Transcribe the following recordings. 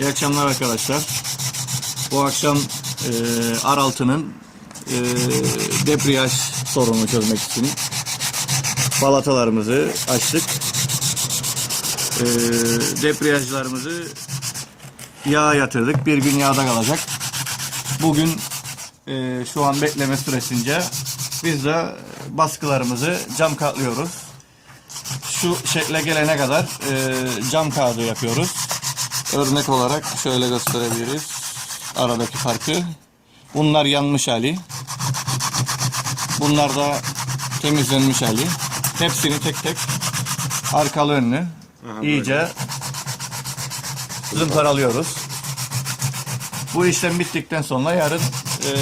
İyi akşamlar arkadaşlar. Bu akşam e, Araltı'nın e, debriyaj sorununu çözmek için balatalarımızı açtık. E, debriyajlarımızı yağa yatırdık. Bir gün yağda kalacak. Bugün e, şu an bekleme süresince biz de baskılarımızı cam katlıyoruz. Şu şekle gelene kadar e, cam kağıdı yapıyoruz. Örnek olarak şöyle gösterebiliriz. Aradaki farkı. Bunlar yanmış hali. Bunlar da temizlenmiş hali. Hepsini tek tek arkalı önlü iyice zımparalıyoruz. Bu işlem bittikten sonra yarın e,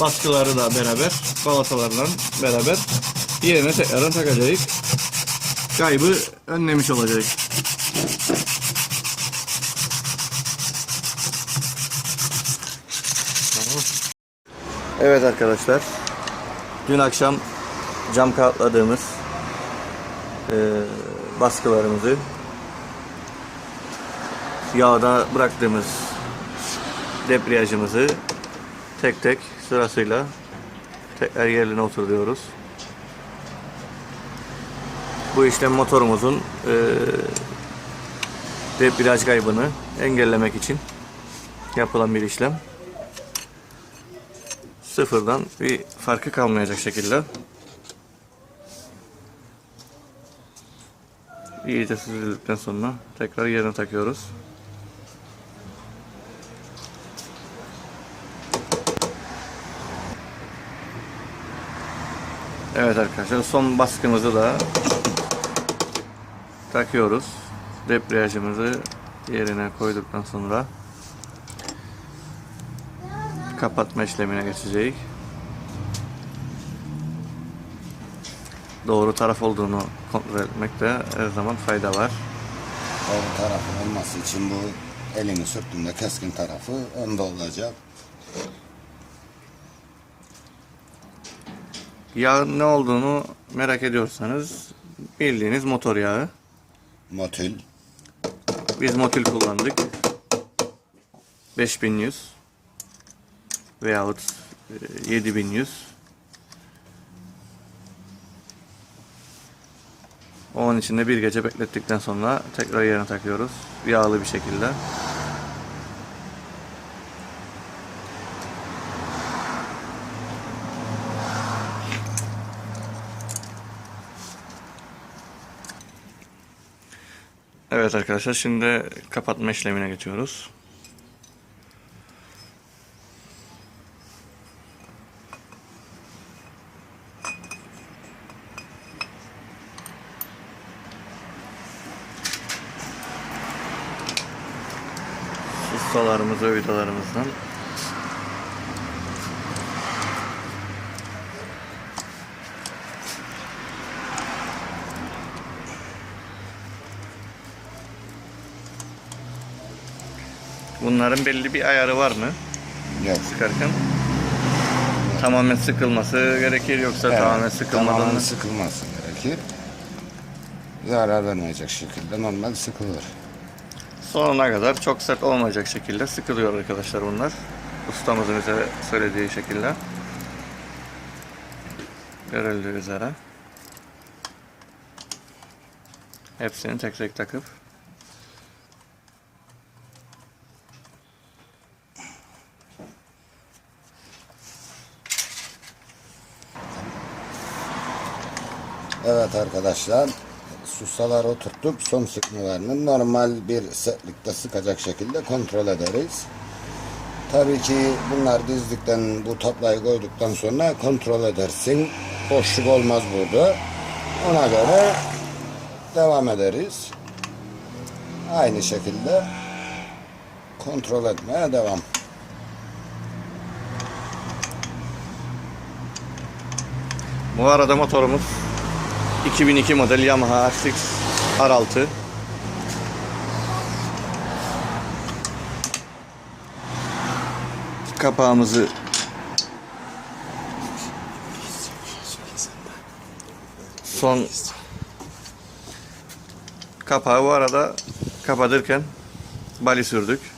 baskıları da beraber balatalarla beraber yerine tekrardan takacağız. Kaybı önlemiş olacak. Evet arkadaşlar. Dün akşam cam kağıtladığımız e, baskılarımızı yağda bıraktığımız debriyajımızı tek tek sırasıyla tekrar yerine oturuyoruz. Bu işlem motorumuzun e, debriyaj kaybını engellemek için yapılan bir işlem. Sıfırdan bir farkı kalmayacak şekilde iyice süzüldükten sonra tekrar yerine takıyoruz. Evet arkadaşlar son baskımızı da takıyoruz. Debriyajımızı yerine koyduktan sonra kapatma işlemine geçeceğiz. Doğru taraf olduğunu kontrol etmekte her zaman fayda var. Doğru tarafın olması için bu elini sürttüğünde keskin tarafı önde olacak. Yağın ne olduğunu merak ediyorsanız bildiğiniz motor yağı. Motil Biz motil kullandık. 5100 veyahut e, 7100 Onun içinde bir gece beklettikten sonra tekrar yerine takıyoruz. Yağlı bir şekilde. Evet arkadaşlar şimdi kapatma işlemine geçiyoruz. Ustalarımızı, vidalarımızdan Bunların belli bir ayarı var mı? yok. Sıkarken tamamen sıkılması gerekir yoksa Evet, tamamen sıkılmadan tamamen mı? sıkılması gerekir. Zarar vermeyecek şekilde normal sıkılır. Sonuna kadar çok sert olmayacak şekilde sıkılıyor arkadaşlar bunlar. Ustamızın bize söylediği şekilde. Görüldüğü üzere. Hepsini tek tek takıp Evet arkadaşlar sustaları oturttuk. Son sıkmalarını normal bir sertlikte sıkacak şekilde kontrol ederiz. Tabii ki bunlar dizdikten bu tablayı koyduktan sonra kontrol edersin. Boşluk olmaz burada. Ona göre devam ederiz. Aynı şekilde kontrol etmeye devam. Bu arada motorumuz 2002 model Yamaha RX R6. Kapağımızı son kapağı bu arada kapatırken Bali sürdük.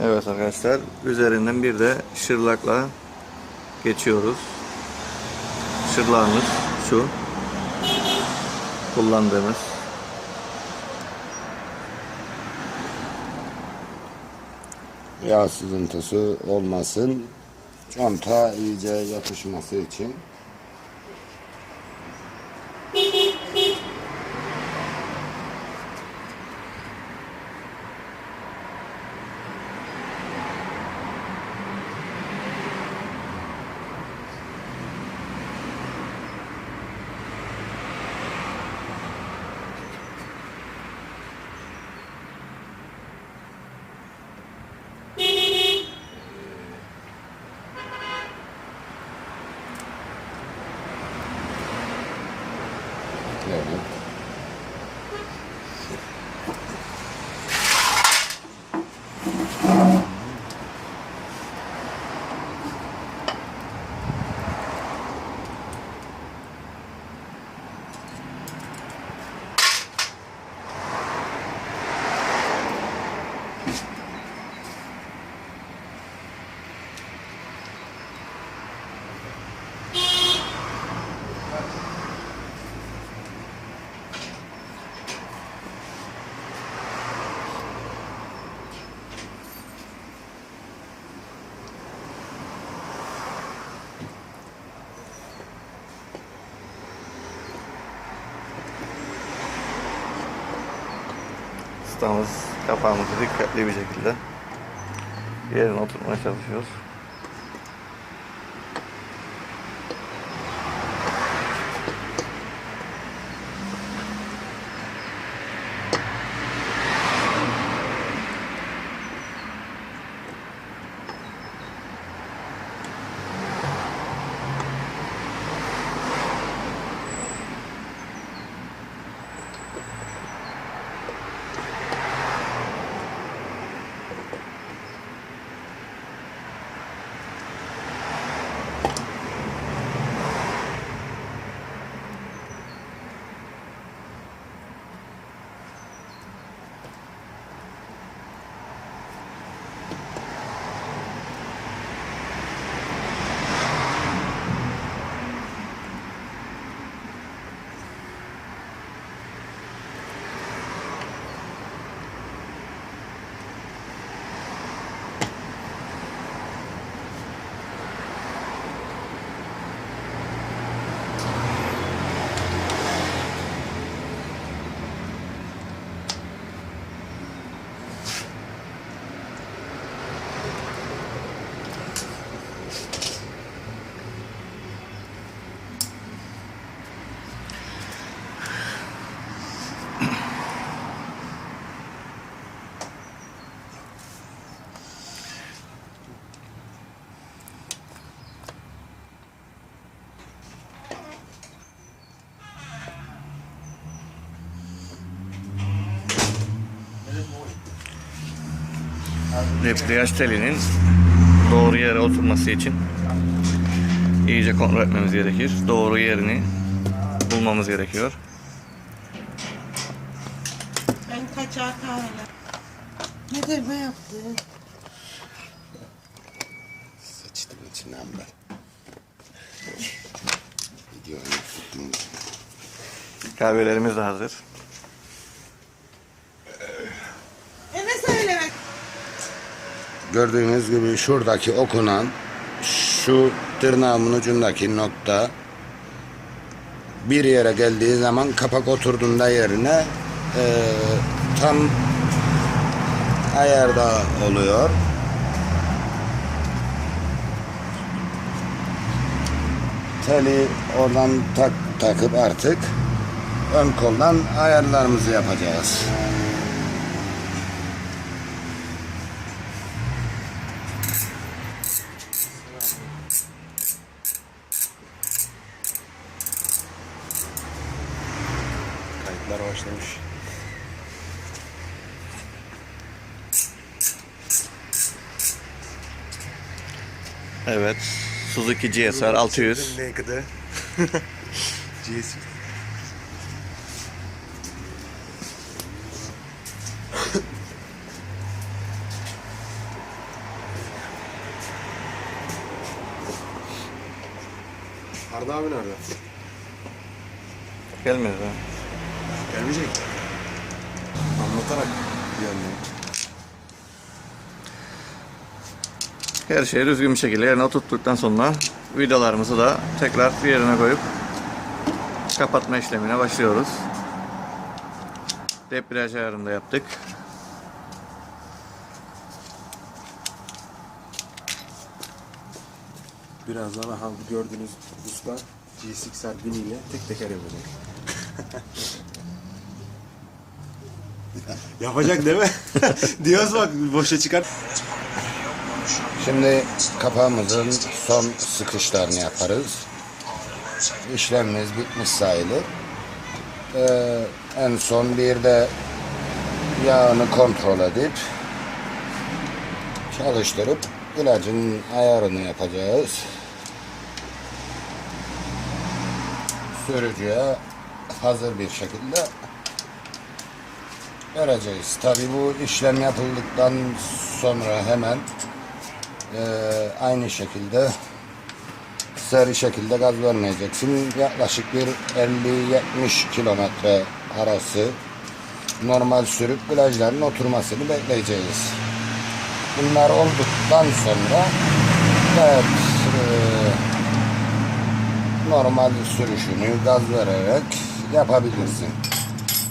Evet arkadaşlar üzerinden bir de şırlakla geçiyoruz. Şırlağımız şu. Kullandığımız. Yağ sızıntısı olmasın. Conta iyice yapışması için. Evet. Ustamız kapağımızı dikkatli bir şekilde yerine oturtmaya çalışıyoruz. Debriyaj telinin doğru yere oturması için iyice kontrol etmemiz gerekir. Doğru yerini bulmamız gerekiyor. Ben kaçar kahveler. Ne derme yaptı? Sıçtım içinden ben. Tuttum. Kahvelerimiz de hazır. E ne söylemek? Gördüğünüz gibi şuradaki okunan şu tırnağımın ucundaki nokta bir yere geldiği zaman kapak oturduğunda yerine eee, tam ayarda oluyor. Teli oradan tak, takıp artık ön koldan ayarlarımızı yapacağız. Başlamış. Evet. Suzuki GSR 600. Naked'ı. GS. Arda abi nerede? Ha. Gelmeyecek. Anlatarak yani. Her şeyi düzgün bir şekilde yerine oturttuktan sonra vidalarımızı da tekrar yerine koyup kapatma işlemine başlıyoruz. Debriyaj ayarını da yaptık. Birazdan aha gördüğünüz usta G6R 1000 ile tek teker yapacak. Yapacak değil mi? Diyoruz bak boşa çıkar. Şimdi kapağımızın son sıkışlarını yaparız. İşlemimiz bitmiş sayılır. Ee, en son bir de yağını kontrol edip çalıştırıp ilacın ayarını yapacağız. Sürücüye hazır bir şekilde vereceğiz. Tabi bu işlem yapıldıktan sonra hemen ee, aynı şekilde seri şekilde gaz vermeyeceksin. Yaklaşık bir 50-70 kilometre arası normal sürüp plajların oturmasını bekleyeceğiz. Bunlar olduktan sonra evet, e, normal sürüşünü gaz vererek yapabilirsin.